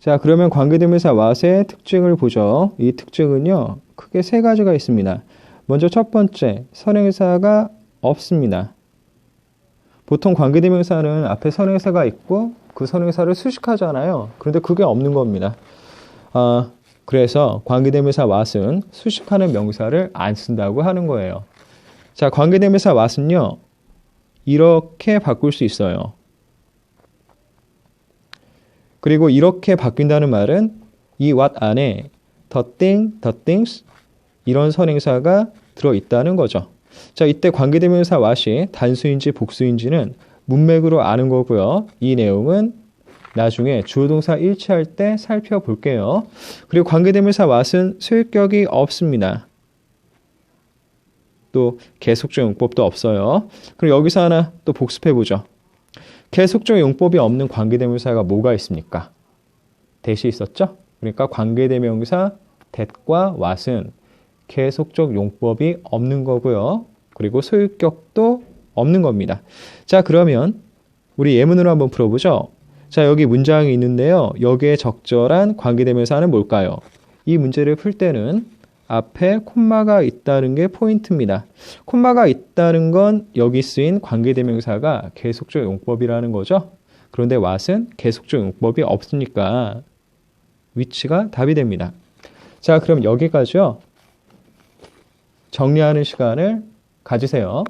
자, 그러면 관계대명사 what의 특징을 보죠. 이 특징은요, 크게 세 가지가 있습니다. 먼저 첫 번째, 선행사가 없습니다. 보통 관계대명사는 앞에 선행사가 있고 그 선행사를 수식하잖아요. 그런데 그게 없는 겁니다. 아, 그래서 관계대명사 what은 수식하는 명사를 안 쓴다고 하는 거예요. 자, 관계대명사 what은요, 이렇게 바꿀 수 있어요. 그리고 이렇게 바뀐다는 말은 이 what 안에 the thing, the things 이런 선행사가 들어있다는 거죠. 자, 이때 관계대명사 what이 단수인지 복수인지는 문맥으로 아는 거고요. 이 내용은 나중에 주어동사 일치할 때 살펴볼게요. 그리고 관계대명사 what은 소유격이 없습니다. 또 계속적 용법도 없어요. 그럼 여기서 하나 또 복습해 보죠. 계속적 용법이 없는 관계대명사가 뭐가 있습니까? 대시 있었죠? 그러니까 관계대명사 that과 what은 계속적 용법이 없는 거고요. 그리고 소유격도 없는 겁니다. 자, 그러면 우리 예문으로 한번 풀어보죠. 자, 여기 문장이 있는데요. 여기에 적절한 관계대명사는 뭘까요? 이 문제를 풀 때는 앞에 콤마가 있다는 게 포인트입니다. 콤마가 있다는 건 여기 쓰인 관계대명사가 계속적 용법이라는 거죠. 그런데 what은 계속적 용법이 없으니까 위치가 답이 됩니다. 자, 그럼 여기까지요. 정리하는 시간을 가지세요.